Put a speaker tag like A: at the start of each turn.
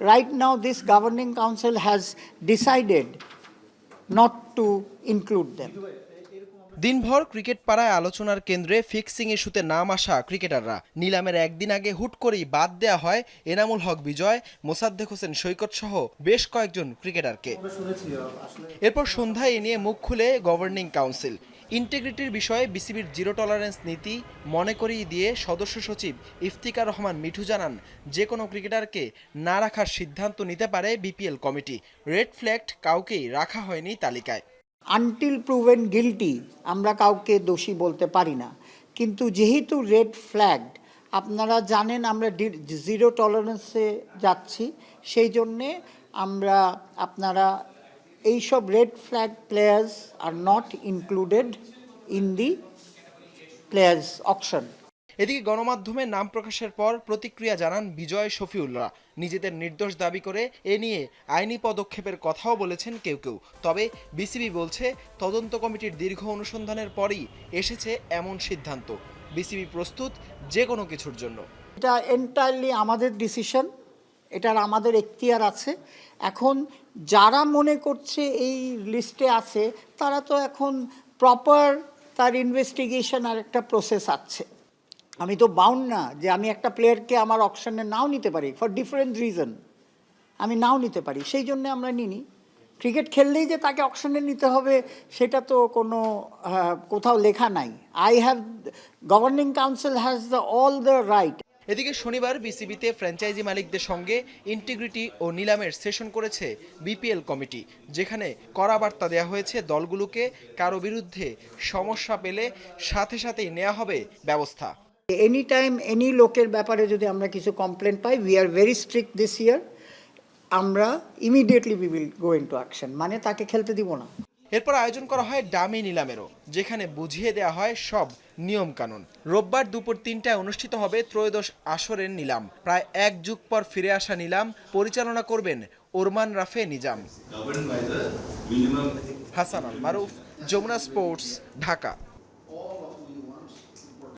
A: Right now, this governing council has decided not to include them.
B: দিনভর cricket পাড়ায় আলোচনার কেন্দ্রে ফিক্সিং ইস্যুতে নাম আসা ক্রিকেটাররা। নিলামের একদিন আগে হুট করেই বাদ দেয়া হয় এনামুল হক বিজয় মোসাদ্দেক হোসেন সৈকত সহ বেশ কয়েকজন ক্রিকেটারকে। এরপর সন্ধ্যায় এ নিয়ে মুখ খুলে গভর্নিং কাউন্সিল ইন্টিগ্রিটির বিষয়ে বিসিবির জিরো টলারেন্স নীতি মনে করিয়ে দিয়ে সদস্য সচিব ইফতিকার রহমান মিঠু জানান, যে কোনো ক্রিকেটারকে না রাখার সিদ্ধান্ত নিতে পারে বিপিএল কমিটি। রেড ফ্ল্যাগড কাউকেই রাখা হয়নি তালিকায়।
A: আনটিল প্রুভেন গিলটি আমরা কাউকে দোষী বলতে পারি না। কিন্তু যেহেতু রেড ফ্ল্যাগড আপনারা জানেন আমরা জিরো টলারেন্সে যাচ্ছি, সেই জন্যে আমরা আপনারা এইসব red flag players are not included in the players option
B: এদিকে গণমাধ্যমে নাম প্রকাশের পর প্রতিক্রিয়া জানান বিজয় শফিউল্লাহ। নিজেদের নির্দোষ দাবি করে এ নিয়ে আইনি পদক্ষেপের কথাও বলেছেন কেউ কেউ। তবে বিসিবি বলছে তদন্ত কমিটির দীর্ঘ অনুসন্ধানের পরই এসেছে এমন সিদ্ধান্ত। বিসিবি প্রস্তুত যে কোনো কিছুর জন্য।
A: এটা এন্টায়ারলি আমাদের ডিসিশন এটার আমাদের এখতিয়ার আছে। এখন যারা মনে করছে এই লিস্টে আছে, তারা তো এখন প্রপার তার ইনভেস্টিগেশন আর একটা প্রসেস আছে। আমি তো বাউন্ড না যে আমি একটা প্লেয়ারকে আমার অপশনে নাও নিতে পারি ফর ডিফারেন্ট রিজন আমি নাও নিতে পারি, সেই জন্য আমরা নিনি ক্রিকেট খেললেই যে তাকে অপশনে নিতে হবে, সেটা তো কোনো কোথাও লেখা নাই। I have governing council has the all the right
B: এদিকে শনিবার বিসিবিতে ফ্র্যাঞ্চাইজি মালিকদের সঙ্গে ইন্টিগ্রিটি ও নিলামের সেশন করেছে বিপিএল কমিটি, যেখানে কড়া বার্তা দেওয়া হয়েছে দলগুলোকে কারও বিরুদ্ধে সমস্যা পেলে সাথে সাথেই নেওয়া হবে ব্যবস্থা।
A: এনি টাইম এনি লোকের ব্যাপারে যদি আমরা কিছু complain pi we are very strict this year আমরা immediately we will go into action মানে তাকে খেলতে দিব না।
B: এরপর আয়োজন করা হয় ডামি নিলামেরও যেখানে বুঝিয়ে দেওয়া হয় সব নিয়ম কানুন রোববার দুপুর তিনটায় অনুষ্ঠিত হবে ত্রয়োদশ আসরের নিলাম। প্রায় এক যুগ পর ফিরে আসা নিলাম পরিচালনা করবেন ওরমান রাফে নিজাম। হাসান আল মারুফ যমুনা স্পোর্টস ঢাকা।